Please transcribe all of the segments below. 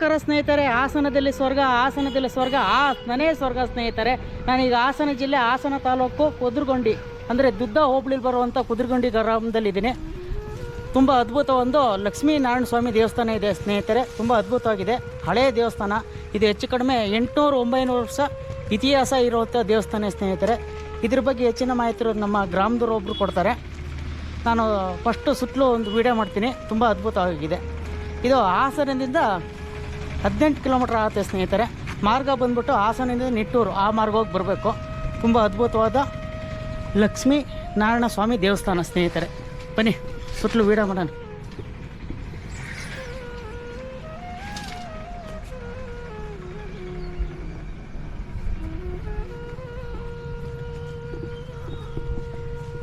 ನಮಸ್ಕಾರ ಸ್ನೇಹಿತರೆ. ಹಾಸನದಲ್ಲಿ ಸ್ವರ್ಗ ಹಾಸನದಲ್ಲಿ ಸ್ವರ್ಗ ಹಾಸನನೇ ಸ್ವರ್ಗ ಸ್ನೇಹಿತರೆ. ನಾನೀಗ ಹಾಸನ ಜಿಲ್ಲೆ, ಹಾಸನ ತಾಲೂಕು ಕುದುರ್ಗೊಂಡಿ, ಅಂದರೆ ದುದ್ದ ಹೋಬಳಿಲಿ ಬರುವಂಥ ಕುದುರ್ಗೊಂಡಿ ಗ್ರಾಮದಲ್ಲಿದ್ದೀನಿ. ತುಂಬ ಅದ್ಭುತ ಒಂದು ಲಕ್ಷ್ಮೀನಾರಾಯಣ ಸ್ವಾಮಿ ದೇವಸ್ಥಾನ ಇದೆ ಸ್ನೇಹಿತರೆ. ತುಂಬ ಅದ್ಭುತವಾಗಿದೆ. ಹಳೆಯ ದೇವಸ್ಥಾನ. ಇದು ಹೆಚ್ಚು ಕಡಿಮೆ ಎಂಟುನೂರು ಒಂಬೈನೂರು ವರ್ಷ ಇತಿಹಾಸ ಇರುವಂಥ ದೇವಸ್ಥಾನ ಸ್ನೇಹಿತರೆ. ಇದ್ರ ಬಗ್ಗೆ ಹೆಚ್ಚಿನ ಮಾಹಿತಿ ನಮ್ಮ ಗ್ರಾಮದವರು ಒಬ್ಬರು ಕೊಡ್ತಾರೆ. ನಾನು ಫಸ್ಟು ಸುತ್ತಲೂ ಒಂದು ವಿಡಿಯೋ ಮಾಡ್ತೀನಿ. ತುಂಬ ಅದ್ಭುತವಾಗಿದೆ. ಇದು ಹಾಸನದಿಂದ ಹದಿನೆಂಟು ಕಿಲೋಮೀಟ್ರ್ ಆಗುತ್ತೆ ಸ್ನೇಹಿತರೆ. ಮಾರ್ಗ ಬಂದ್ಬಿಟ್ಟು ಹಾಸನದಿಂದ ನಿಟ್ಟೂರು, ಆ ಮಾರ್ಗ ಹೋಗಿ ಬರಬೇಕು. ತುಂಬ ಅದ್ಭುತವಾದ ಲಕ್ಷ್ಮೀ ನಾರಾಯಣ ಸ್ವಾಮಿ ದೇವಸ್ಥಾನ ಸ್ನೇಹಿತರೆ. ಬನ್ನಿ, ಸುತ್ತಲೂ ವೀಡಿಯೋ ಮಾಡೋಣ.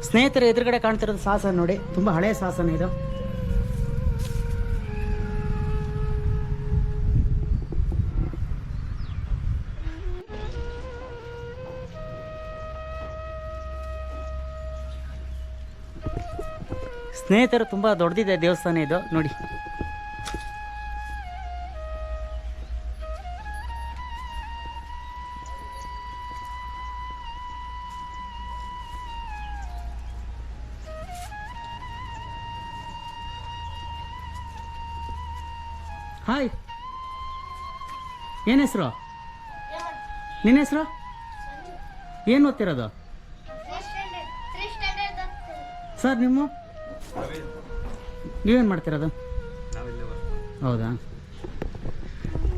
ಸ್ನೇಹಿತರೆ, ಎದುರುಗಡೆ ಕಾಣ್ತಿರೋದು ಸಾಸನ ನೋಡಿ. ತುಂಬ ಹಳೆಯ ಸಾಸನ ಇದು. ಸ್ನೇಹಿತರು ತುಂಬ ದೊಡ್ಡದಿದೆ ದೇವಸ್ಥಾನ ಇದು. ನೋಡಿ. ಹಾಯ್ ಏನು ಹೆಸರು? ನಿನ್ನ ಹೆಸರು? ಏನು ಓದ್ತಿರೋದು. ಸರ್ ನಿಮ್ಮ? ನೀವೇನು ಮಾಡ್ತಿರೋದು? ಹೌದಾ?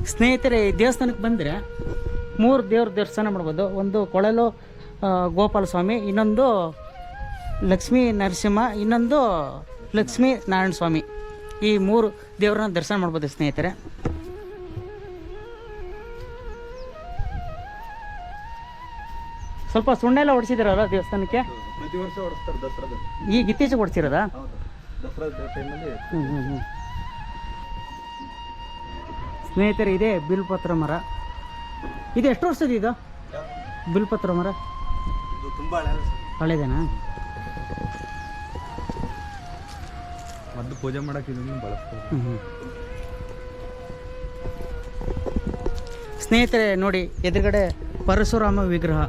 ಸ್ನೇಹಿತರೆ, ದೇವಸ್ಥಾನಕ್ಕೆ ಬಂದರೆ ಮೂರು ದೇವ್ರ ದರ್ಶನ ಮಾಡ್ಬೋದು. ಒಂದು ಕೊಳಲು ಗೋಪಾಲ ಸ್ವಾಮಿ ಇನ್ನೊಂದು ಲಕ್ಷ್ಮೀ ನರಸಿಂಹ, ಇನ್ನೊಂದು ಲಕ್ಷ್ಮೀ ನಾರಾಯಣ ಸ್ವಾಮಿ. ಈ ಮೂರು ದೇವ್ರನ್ನ ದರ್ಶನ ಮಾಡ್ಬೋದು ಸ್ನೇಹಿತರೆ. ಸ್ವಲ್ಪ ಸುಣ್ಣೆಲ್ಲ ಹೊಡಿಸಿದಿರಲ್ಲ ದೇವಸ್ಥಾನಕ್ಕೆ? ಪ್ರತಿ ವರ್ಷ ಹೊಡಿಸ್ತಾರೆ ದಸರಾದಲ್ಲಿ. ಈಗ ಇತ್ತೀಚೆಗೆ ಹೊಡಿಸಿರೋದ? ಹೌದು. ದಸರಾ ಟೈಮಲ್ಲಿ. ಸ್ನೇಹಿತರೆ ಇದೆ ಬಿಲ್ಪತ್ರ ಮರ. ಇದು ಎಷ್ಟು ವರ್ಷದ ಇದು? ಬಿಲ್ಪತ್ರ ಮರ? ಇದು ತುಂಬ ಹಳೆದೇನಾ ಹಳೇದೇನಾ? ಮೊದಲು ಪೂಜೆ ಮಾಡಕ್ಕೆ ಇದನ್ನು ಬಳಸ್ತಾರೆ. ಹ್ಮ್, ಹ್ಮ್. ಸ್ನೇಹಿತರೆ ನೋಡಿ ಎದುರುಗಡೆ ಪರಶುರಾಮ ವಿಗ್ರಹ.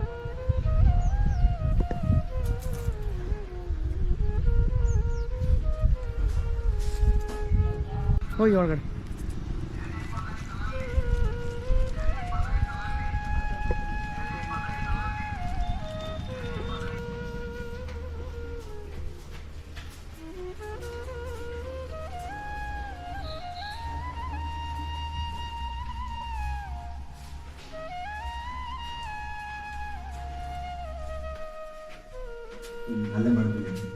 ಹೋಗಿ ಒಳಗಡೆ ಅಲ್ಲೇ ಮಾಡ್ತೀವಿ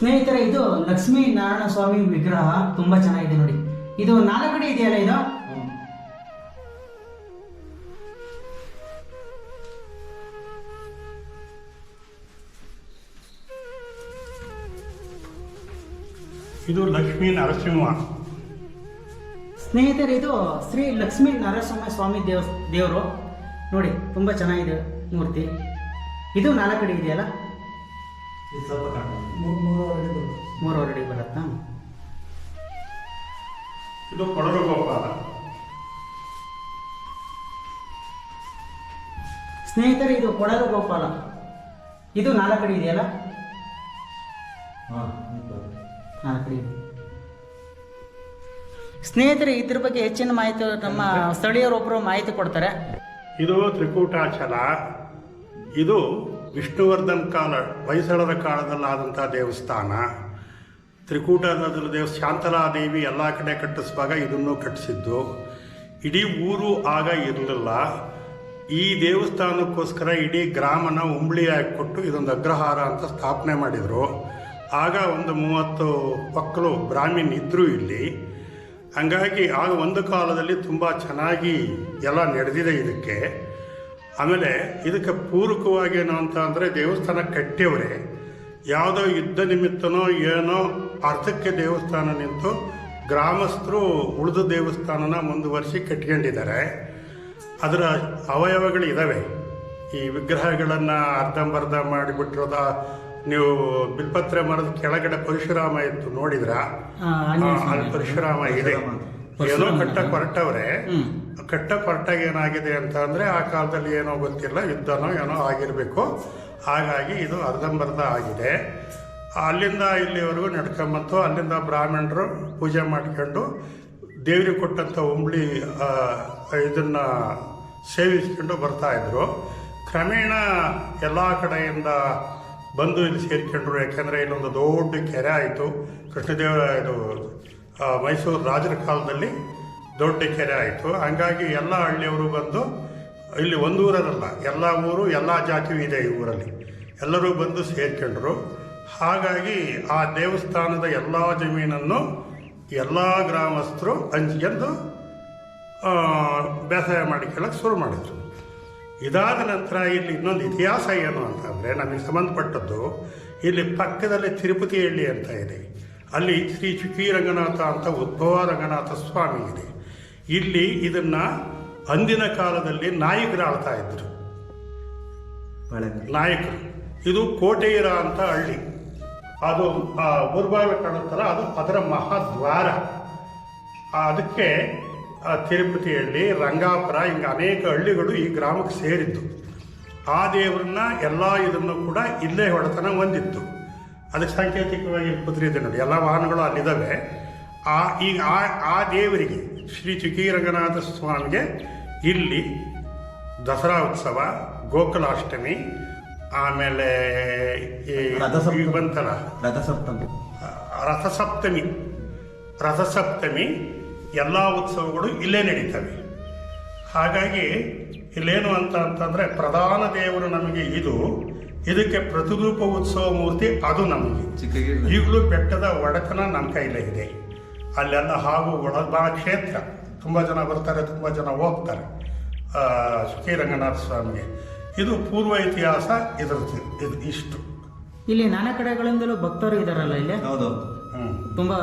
ಸ್ನೇಹಿತರೆ ಇದು ಲಕ್ಷ್ಮೀ ನಾರಾಯಣ ಸ್ವಾಮಿ ವಿಗ್ರಹ ತುಂಬಾ ಚೆನ್ನಾಗಿದೆ ನೋಡಿ. ಇದು ನಾಲ್ಕು ಕಡೆ ಇದೆಯಲ್ಲ ಇದು? ಇದು ಲಕ್ಷ್ಮೀ ನರಸಿಂಹ. ಸ್ನೇಹಿತರೆ ಇದು ಶ್ರೀ ಲಕ್ಷ್ಮೀ ನರಸಿಂಹ ಸ್ವಾಮಿ ದೇವ ದೇವರು. ನೋಡಿ ತುಂಬಾ ಚೆನ್ನಾಗಿದೆ ಮೂರ್ತಿ. ಇದು ನಾಲ್ಕು ಅಡಿ ಇದೆಯಲ್ಲ? ಇದು ಸ್ವಲ್ಪ ಕಾಣ್ತದೆ ಮೂರುವರೆ ಅಡಿ ಬರುತ್ತಾ? ಇದು ಕೊಡಲು ಗೋಪಾಲ ಸ್ನೇಹಿತರೆ ಇದು ಕೊಡಲು ಗೋಪಾಲ ಇದು ನಾಲ್ಕಡಿ ಇದೆಯಲ್ಲ? ಹಾಂ ನಾಲ್ಕು ಇದೆ. ಸ್ನೇಹಿತರೆ ಇದ್ರ ಬಗ್ಗೆ ಹೆಚ್ಚಿನ ಮಾಹಿತಿ ನಮ್ಮ ಸ್ಥಳೀಯರೊಬ್ಬರು ಮಾಹಿತಿ ಕೊಡ್ತಾರೆ. ಇದು ತ್ರಿಕೂಟಾಚಲ. ಇದು ವಿಷ್ಣುವರ್ಧನ್ ಕಾಲ, ಹೊಯ್ಸಳರ ಕಾಲದಲ್ಲಾದಂಥ ದೇವಸ್ಥಾನ ತ್ರಿಕೂಟದ ದೇವ ಶಾಂತಲಾದೇವಿ ಎಲ್ಲ ಕಡೆ ಕಟ್ಟಿಸುವಾಗ ಇದನ್ನು ಕಟ್ಟಿಸಿದ್ದು. ಇಡೀ ಊರು ಆಗ ಇರಲಿಲ್ಲ. ಈ ದೇವಸ್ಥಾನಕ್ಕೋಸ್ಕರ ಇಡೀ ಗ್ರಾಮನ ಉಂಬಳಿಯಾಗಿ ಕೊಟ್ಟು ಇದೊಂದು ಅಗ್ರಹಾರ ಅಂತ ಸ್ಥಾಪನೆ ಮಾಡಿದರು. ಆಗ ಒಂದು ಮೂವತ್ತು ಮಕ್ಕಳು ಬ್ರಾಹ್ಮಿನ್ ಇದ್ದರು ಇಲ್ಲಿ. ಹಂಗಾಗಿ ಆಗ ಒಂದು ಕಾಲದಲ್ಲಿ ತುಂಬ ಚೆನ್ನಾಗಿ ಎಲ್ಲ ನಡೆದಿದೆ ಇದಕ್ಕೆ. ಆಮೇಲೆ ಇದಕ್ಕೆ ಪೂರಕವಾಗಿ ಏನು ಅಂತ ಅಂದರೆ ದೇವಸ್ಥಾನ ಕಟ್ಟಿಯವರೇ ಯಾವುದೋ ಯುದ್ಧ ನಿಮಿತ್ತನೋ ಏನೋ ಅರ್ಥಕ್ಕೆ ದೇವಸ್ಥಾನ ನಿಂತು ಗ್ರಾಮಸ್ಥರು ಉಳಿದ ದೇವಸ್ಥಾನನ ಮುಂದುವರಿಸಿ ಕಟ್ಕೊಂಡಿದ್ದಾರೆ. ಅದರ ಅವಯವಗಳು ಇದ್ದಾವೆ ಈ ವಿಗ್ರಹಗಳನ್ನು ಅರ್ಧಂಬರ್ಧ ಮಾಡಿಬಿಟ್ಟಿರೋದ ನೀವು ಬಿಲ್ಪತ್ರೆ ಮರದ ಕೆಳಗಡೆ ಪರಶುರಾಮ ಇತ್ತು ನೋಡಿದ್ರಾ? ಅಲ್ಲಿ ಪರಶುರಾಮ ಇದೆ. ಏನೋ ಕಟ್ಟ ಕೊರಟವ್ರೆ. ಕಟ್ಟ ಕೊರಟಾಗಿ ಏನಾಗಿದೆ ಅಂತ ಅಂದ್ರೆ ಆ ಕಾಲದಲ್ಲಿ ಏನೋ ಗೊತ್ತಿಲ್ಲ ಯುದ್ಧನೋ ಏನೋ ಆಗಿರಬೇಕು. ಹಾಗಾಗಿ ಇದು ಅರ್ಧಂಬರ್ಧ ಆಗಿದೆ. ಅಲ್ಲಿಂದ ಇಲ್ಲಿವರೆಗೂ ನಡ್ಕೊಂಬಂತು. ಅಲ್ಲಿಂದ ಬ್ರಾಹ್ಮಣರು ಪೂಜೆ ಮಾಡ್ಕೊಂಡು ದೇವ್ರಿಗೆ ಕೊಟ್ಟಂಥ ಉಂಬ್ಳಿ ಇದನ್ನ ಸೇವಿಸ್ಕೊಂಡು ಬರ್ತಾ ಇದ್ರು. ಕ್ರಮೇಣ ಎಲ್ಲ ಕಡೆಯಿಂದ ಬಂದು ಇಲ್ಲಿ ಸೇರ್ಕೊಂಡ್ರು. ಯಾಕೆಂದರೆ ಇಲ್ಲೊಂದು ದೊಡ್ಡ ಕೆರೆ ಆಯಿತು. ಕೃಷ್ಣದೇವ ಇದು ಮೈಸೂರು ರಾಜರ ಕಾಲದಲ್ಲಿ ದೊಡ್ಡ ಕೆರೆ ಆಯಿತು. ಹಂಗಾಗಿ ಎಲ್ಲ ಹಳ್ಳಿಯವರು ಬಂದು ಇಲ್ಲಿ ಒಂದು ಊರಲ್ಲ, ಎಲ್ಲ ಊರು, ಎಲ್ಲ ಜಾತಿಯೂ ಇದೆ ಈ ಊರಲ್ಲಿ. ಎಲ್ಲರೂ ಬಂದು ಸೇರ್ಕೊಂಡ್ರು. ಹಾಗಾಗಿ ಆ ದೇವಸ್ಥಾನದ ಎಲ್ಲ ಜಮೀನನ್ನು ಎಲ್ಲ ಗ್ರಾಮಸ್ಥರು ಹಂಚ್ಕೊಂಡು ಬೇಸಾಯ ಮಾಡಿಕೊಳ್ಳೋಕೆ ಶುರು ಮಾಡಿದರು. ಇದಾದ ನಂತರ ಇಲ್ಲಿ ಇನ್ನೊಂದು ಇತಿಹಾಸ ಏನು ಅಂತಂದರೆ ನಮಗೆ ಸಂಬಂಧಪಟ್ಟದ್ದು ಇಲ್ಲಿ ಪಕ್ಕದಲ್ಲಿ ತಿರುಪತಿ ಹಳ್ಳಿ ಅಂತ ಇದೆ. ಅಲ್ಲಿ ಶ್ರೀ ಚುಕ್ಕಿ ರಂಗನಾಥ ಅಂತ ಉದ್ಭವ ರಂಗನಾಥ ಸ್ವಾಮಿ ಇದೆ. ಇಲ್ಲಿ ಇದನ್ನ ಅಂದಿನ ಕಾಲದಲ್ಲಿ ನಾಯಕರು ಆಳ್ತಾ ಇದ್ರು. ನಾಯಕರು. ಇದು ಕೋಟೆಯರ ಅಂತ ಹಳ್ಳಿ. ಅದು ಆ, ಊರ್ಬಾಗಿಲು ಕಾಣುತ್ತಲ್ಲ ಅದು ಅದರ ಮಹಾದ್ವಾರ. ಅದಕ್ಕೆ ಆ, ತಿರುಪತಿ ಹಳ್ಳಿ ರಂಗಾಪುರ ಹಿಂಗೆ ಅನೇಕ ಹಳ್ಳಿಗಳು ಈ ಗ್ರಾಮಕ್ಕೆ ಸೇರಿದ್ದು. ಆ ದೇವರನ್ನ ಎಲ್ಲ ಇದನ್ನು ಕೂಡ ಇಲ್ಲೇ ಹೊಡೆತನ ಹೊಂದಿತ್ತು. ಅದಕ್ಕೆ ಸಾಂಕೇತಿಕವಾಗಿ ಕುದುರೆ ಇದೆ ನೋಡಿ ಎಲ್ಲ ವಾಹನಗಳು ಅಲ್ಲಿದ್ದಾವೆ. ಆ ಈಗ ಆ ಆ ದೇವರಿಗೆ ಶ್ರೀ ಚುಕ್ಕಿ ರಂಗನಾಥ ಸ್ವಾಮಿಗೆ ಇಲ್ಲಿ ದಸರಾ ಉತ್ಸವ ಗೋಕುಲಾಷ್ಟಮಿ ಆಮೇಲೆ ಬಂತಲ್ಲ ರಥಸಪ್ತಮಿ. ರಥಸಪ್ತಮಿ. ರಥಸಪ್ತಮಿ ಎಲ್ಲ ಉತ್ಸವಗಳು ಇಲ್ಲೇ ನಡೀತವೆ. ಹಾಗಾಗಿ ಇಲ್ಲೇನು ಅಂತ ಅಂತಂದರೆ ಪ್ರಧಾನ ದೇವರು ನಮಗೆ ಇದು ಇದಕ್ಕೆ ಪ್ರತಿರೂಪ ಉತ್ಸವ ಮೂರ್ತಿ ಅದು ನಮಗೆ. ಈಗಲೂ ಬೆಟ್ಟದ ಒಡೆತನ ನಮ್ಮ ಕೈಲೇ ಇದೆ. ಅಲ್ಲೆಲ್ಲ ಹಾಗೂ ಒಳಬಾ ಕ್ಷೇತ್ರ. ತುಂಬ ಜನ ಬರ್ತಾರೆ ತುಂಬ ಜನ ಹೋಗ್ತಾರೆ. ಆ, ಶ್ರೀರಂಗನಾಥ ಸ್ವಾಮಿಗೆ. ಇದು ಪೂರ್ವ ಇತಿಹಾಸ ಇದರ ಇದು ಇಷ್ಟು. ಇಲ್ಲಿ ನಾನಾ ಕಡೆಗಳಿಂದಲೂ ಭಕ್ತರು ಇದಾರಲ್ಲ ಇಲ್ಲಿ? ಹೌದೌದು ಹ್ಞೂ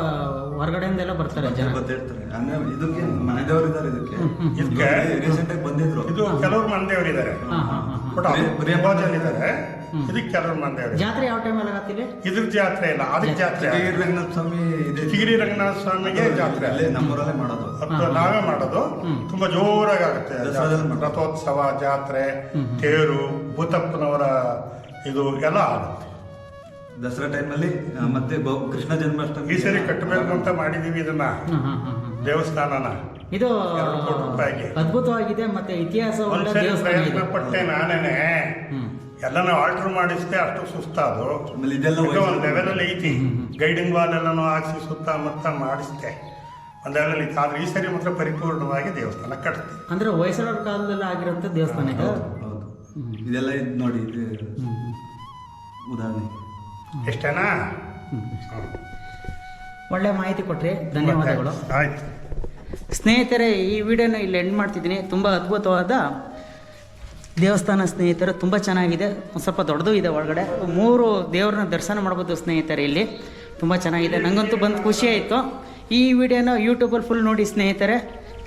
ಹೊರಗಡೆಯಿಂದ ಎಲ್ಲ ಬರ್ತಾರೆ ಜನ. ಗೊತ್ತಿರ್ತಾರೆ ಅಂದ್ರೆ ಇದಕ್ಕೆ ಮನೆ ದೇವರು ಇದ್ದಾರೆ ಇದಕ್ಕೆ ಇದಕ್ಕೆ ರೀಸೆಂಟ್ ಆಗಿ ಬಂದಿದ್ರು. ಇದು ಕೆಲವರು ಮಂದಿಯವರಿದ್ದಾರೆ ಇದ್ದಾರೆ ಹಾ ಹಾ ಹಾ ಬಟ್ ಅದು ತುಂಬಾ ಇದ್ದಾರೆ ಇದಕ್ಕೆ ಕೆಲವರು ಮಂದಿಯವರಿದ್ದಾರೆ ಜಾತ್ರೆ ಯಾವ ಟೈಮ್ ಆಗತ್ತಿಲ್ಲ? ಇದ್ರ ಜಾತ್ರೆ ಇಲ್ಲ ಅದಕ್ಕೆ ಜಾತ್ರೆ. ಚಿಕ್ಕಗಿರಿ ರಂಗನಾಥ ಸ್ವಾಮಿ ಇದೆ. ಚಿಗಿರಿ ರಂಗನಾಥ ಸ್ವಾಮಿಗೆ ಜಾತ್ರೆ. ಅಲ್ಲೇ ನಮ್ಮೂರಲ್ಲೇ ಮಾಡೋದು. ಅದು ನಾವೇ ಮಾಡೋದು. ತುಂಬಾ ಜೋರಾಗಿ ಆಗುತ್ತೆ. ರಥೋತ್ಸವ ಜಾತ್ರೆ ತೇರು ಭೂತಪ್ಪನವರ ಇದು ಎಲ್ಲ ಆಗುತ್ತೆ. ದಸರಾ ಟೈಮಲ್ಲಿ ಮತ್ತೆ ಕೃಷ್ಣ ಜನ್ಮಾಷ್ಟಮಿ ಈ ಸರಿ ಕಟ್ಟಬೇಕು ಅಂತ ಮಾಡಿದೀವಿ ಇದನ್ನ. ಹಾ ಹಾ ಹಾ ಹಾ ದೇವಸ್ಥಾನನ. ಇದು ಎರಡು ಕೋಟಿ ರೂಪಾಯಿಗೆ. ಅದ್ಭುತವಾಗಿದೆ ಮತ್ತೆ ಇತಿಹಾಸ ಒಂದ್ಸರಿ ದೇವಸ್ಥಾನ ಪ್ರಯತ್ನ ಪಟ್ಟೆ ನಾನೇನೆ. ಎಲ್ಲಾನು ಎಲ್ಲನೂ ಆಲ್ಟರ್ ಮಾಡಿస్తే ಅಷ್ಟು ಸುಸ್ತಾದು ಆಮೇಲೆ ಇದೆಲ್ಲ ಈಗ ಒಂದು ಲೆವೆಲಲ್ಲಿ ಐತಿ. ಗೈಡಿಂಗ್ ವಾಲ್ ಎಲ್ಲನೂ ಹಾಕ್ಸಿ ಸುತ್ತಮುತ್ತ ಮಾಡಿಸ್ತೆ ಒಂದು ಲೆವೆಲಲ್ಲಿ ಇತ್ತು. ಆದ್ರೆ ಈ ಸರಿ ಮಾತ್ರ ಪರಿಪೂರ್ಣವಾಗಿ ದೇವಸ್ಥಾನ ಕಟ್ತೆ ಅಂದ್ರೆ ಹೊಯ್ಸಳರ ಕಾಲದಲ್ಲಿ ಆಗಿರೋಂಥ ದೇವಸ್ಥಾನ ಇದು? ಹೌದು ಇದೆಲ್ಲ ಇದು ನೋಡಿ ಇದು ಉದಾಹರಣೆ. ಎಷ್ಟೇನಾ? ಒಳ್ಳೆ ಮಾಹಿತಿ ಕೊಟ್ರಿ. ಧನ್ಯವಾದಗಳು. ಆಯ್ತು. ಸ್ನೇಹಿತರೆ ಈ ವಿಡಿಯೋನ ಇಲ್ಲಿ ಎಂಡ್ ಮಾಡ್ತಿದ್ದೀನಿ. ತುಂಬ ಅದ್ಭುತವಾದ ದೇವಸ್ಥಾನ ಸ್ನೇಹಿತರು ತುಂಬ ಚೆನ್ನಾಗಿದೆ. ಒಂದು ಸ್ವಲ್ಪ ದೊಡ್ಡದು ಇದೆ ಒಳಗಡೆ. ಮೂರು ದೇವ್ರನ್ನ ದರ್ಶನ ಮಾಡ್ಬೋದು ಸ್ನೇಹಿತರೆ ಇಲ್ಲಿ. ತುಂಬ ಚೆನ್ನಾಗಿದೆ. ನನಗಂತೂ ಬಂದು ಖುಷಿ ಆಯಿತು. ಈ ವಿಡಿಯೋನ ಯೂಟ್ಯೂಬಲ್ಲಿ ಫುಲ್ ನೋಡಿ ಸ್ನೇಹಿತರೆ.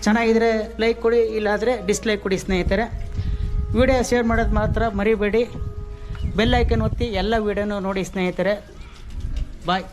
ಚೆನ್ನಾಗಿದ್ರೆ ಲೈಕ್ ಕೊಡಿ ಇಲ್ಲಾದರೆ ಡಿಸ್ಲೈಕ್ ಕೊಡಿ ಸ್ನೇಹಿತರೆ. ವಿಡಿಯೋ ಶೇರ್ ಮಾಡೋದು ಮಾತ್ರ ಮರಿಬೇಡಿ. ಬೆಲ್ ಐಕನ್ ಒತ್ತಿ ಎಲ್ಲ ವಿಡಿಯೋನೂ ನೋಡಿ ಸ್ನೇಹಿತರೆ. ಬಾಯ್.